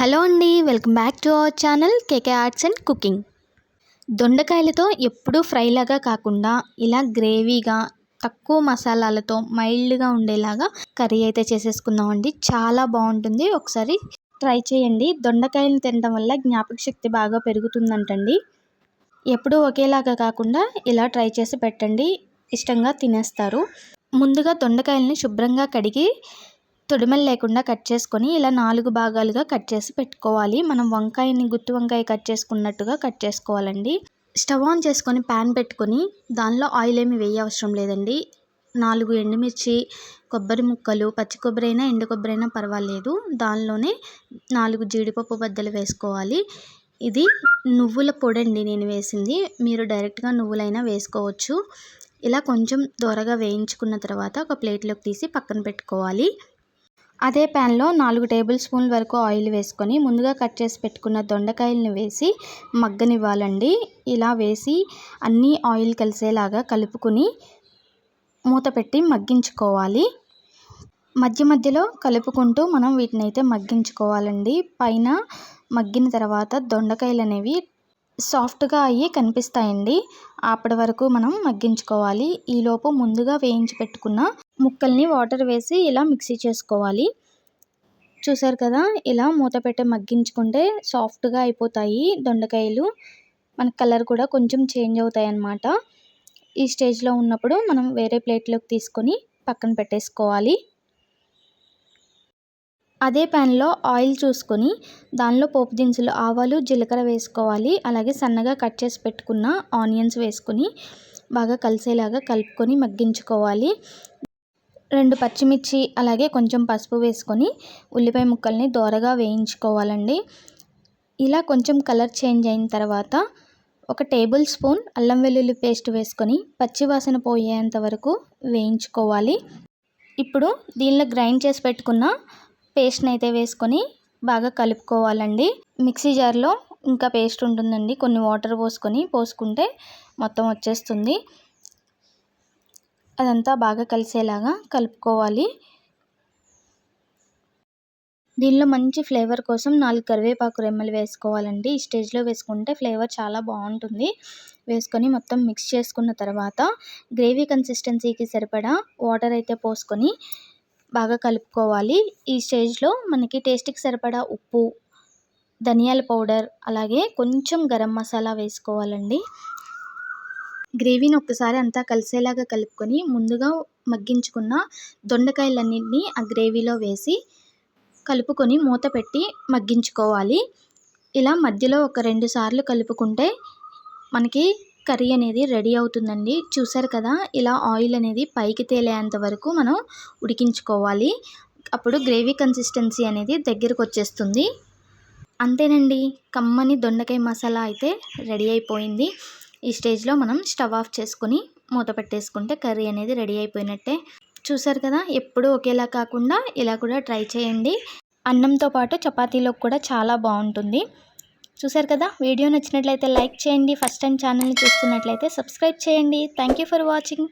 Hello అండి welcome back to our channel KK arts and cooking. దొండకాయలతో ఎప్పుడూ ఫ్రైలాగా కాకుండా ఇలా గ్రేవీగా తక్కువ మసాలాలతో మైల్డ్గా ఉండేలాగా కర్రీ అయితే చేసేసుకుందామండి. చాలా బాగుంటుంది. ఒకసారి ట్రై చేయండి. దొండకాయలు తినడం వల్ల జ్ఞాపక శక్తి బాగా పెరుగుతుందంటండి. ఎప్పుడూ ఒకేలాగా కాకుండా ఇలా ట్రై చేసి పెట్టండి. ఇష్టంగా తినేస్తారు. ముందుగా దొండకాయలని శుభ్రంగా కడిగి తొడిమలు లేకుండా కట్ చేసుకొని ఇలా నాలుగు భాగాలుగా కట్ చేసి పెట్టుకోవాలి. మనం వంకాయని గుత్తి వంకాయ కట్ చేసుకున్నట్టుగా కట్ చేసుకోవాలండి. స్టవ్ ఆన్ చేసుకొని ప్యాన్ పెట్టుకొని దానిలో ఆయిల్ ఏమి వేయ అవసరం లేదండి. నాలుగు ఎండుమిర్చి కొబ్బరి ముక్కలు పచ్చి కొబ్బరి అయినా ఎండు కొబ్బరి అయినా పర్వాలేదు. దానిలోనే నాలుగు జీడిపప్పు బద్దలు వేసుకోవాలి. ఇది నువ్వుల పొడండి నేను వేసింది. మీరు డైరెక్ట్గా నువ్వులైనా వేసుకోవచ్చు. ఇలా కొంచెం దోరగా వేయించుకున్న తర్వాత ఒక ప్లేట్లోకి తీసి పక్కన పెట్టుకోవాలి. అదే ప్యాన్లో నాలుగు టేబుల్ స్పూన్ల వరకు ఆయిల్ వేసుకొని ముందుగా కట్ చేసి పెట్టుకున్న దొండకాయలను వేసి మగ్గనివ్వాలండి. ఇలా వేసి అన్నీ ఆయిల్ కలిసేలాగా కలుపుకుని మూత పెట్టి మగ్గించుకోవాలి. మధ్య మధ్యలో కలుపుకుంటూ మనం వీటిని అయితే మగ్గించుకోవాలండి. పైన మగ్గిన తర్వాత దొండకాయలు అనేవి సాఫ్ట్గా అయ్యి కనిపిస్తాయండి. అప్పటి వరకు మనం మగ్గించుకోవాలి. ఈలోపు ముందుగా వేయించి పెట్టుకున్న ముక్కల్ని వాటర్ వేసి ఇలా మిక్సీ చేసుకోవాలి. చూసారు కదా ఇలా మూత పెట్టి మగ్గించుకుంటే సాఫ్ట్గా అయిపోతాయి దొండకాయలు. మన కలర్ కూడా కొంచెం చేంజ్ అవుతాయి అన్నమాట ఈ స్టేజ్లో ఉన్నప్పుడు మనం వేరే ప్లేట్లోకి తీసుకొని పక్కన పెట్టేసుకోవాలి. అదే ప్యాన్లో ఆయిల్ చూసుకొని దానిలో పోపు దినుసులు ఆవాలు జీలకర్ర వేసుకోవాలి. అలాగే సన్నగా కట్ చేసి పెట్టుకున్న ఆనియన్స్ వేసుకొని బాగా కలిసేలాగా కలుపుకొని మగ్గించుకోవాలి. రెండు పచ్చిమిర్చి అలాగే కొంచెం పసుపు వేసుకొని ఉల్లిపాయ ముక్కల్ని దోరగా వేయించుకోవాలండి. ఇలా కొంచెం కలర్ చేంజ్ అయిన తర్వాత ఒక టేబుల్ స్పూన్ అల్లం వెల్లుల్లి పేస్ట్ వేసుకొని పచ్చివాసన పోయేంత వరకు వేయించుకోవాలి. ఇప్పుడు దీనిలో గ్రైండ్ చేసి పెట్టుకున్న పేస్ట్ని అయితే వేసుకొని బాగా కలుపుకోవాలండి. మిక్సీ జార్లో ఇంకా పేస్ట్ ఉంటుందండి. కొన్ని వాటర్ పోసుకొని పోసుకుంటే మొత్తం వచ్చేస్తుంది. అదంతా బాగా కలిసేలాగా కలుపుకోవాలి. దీనిలో మంచి ఫ్లేవర్ కోసం నాలుగు కరివేపాకు రెమ్మలు వేసుకోవాలండి. ఈ స్టేజ్లో వేసుకుంటే ఫ్లేవర్ చాలా బాగుంటుంది. వేసుకొని మొత్తం మిక్స్ చేసుకున్న తర్వాత గ్రేవీ కన్సిస్టెన్సీకి సరిపడా వాటర్ అయితే పోసుకొని బాగా కలుపుకోవాలి. ఈ స్టేజ్లో మనకి టేస్ట్కి సరిపడా ఉప్పు ధనియాల పౌడర్ అలాగే కొంచెం గరం మసాలా వేసుకోవాలండి. గ్రేవీని ఒక్కసారి అంతా కలిసేలాగా కలుపుకొని ముందుగా మగ్గించుకున్న దొండకాయలన్నింటినీ ఆ గ్రేవీలో వేసి కలుపుకొని మూత పెట్టి మగ్గించుకోవాలి. ఇలా మధ్యలో ఒక రెండు సార్లు కలుపుకుంటే మనకి కర్రీ అనేది రెడీ అవుతుందండి. చూసారు కదా ఇలా ఆయిల్ అనేది పైకి తేలేంత వరకు మనం ఉడికించుకోవాలి. అప్పుడు గ్రేవీ కన్సిస్టెన్సీ అనేది దగ్గరకు వచ్చేస్తుంది. అంతేనండి కమ్మని దొండకాయ మసాలా అయితే రెడీ అయిపోయింది. ఈ స్టేజ్లో మనం స్టవ్ ఆఫ్ చేసుకుని మూత పెట్టేసుకుంటే కర్రీ అనేది రెడీ అయిపోయినట్టే. చూసారు కదా ఎప్పుడూ ఒకేలా కాకుండా ఇలా కూడా ట్రై చేయండి. అన్నంతో పాటు చపాతీలోకి కూడా చాలా బాగుంటుంది. చూసారు కదా వీడియో నచ్చినట్లయితే లైక్ చేయండి. ఫస్ట్ టైం ఛానల్ని చూస్తున్నట్లయితే సబ్స్క్రైబ్ చేయండి. Thank for watching.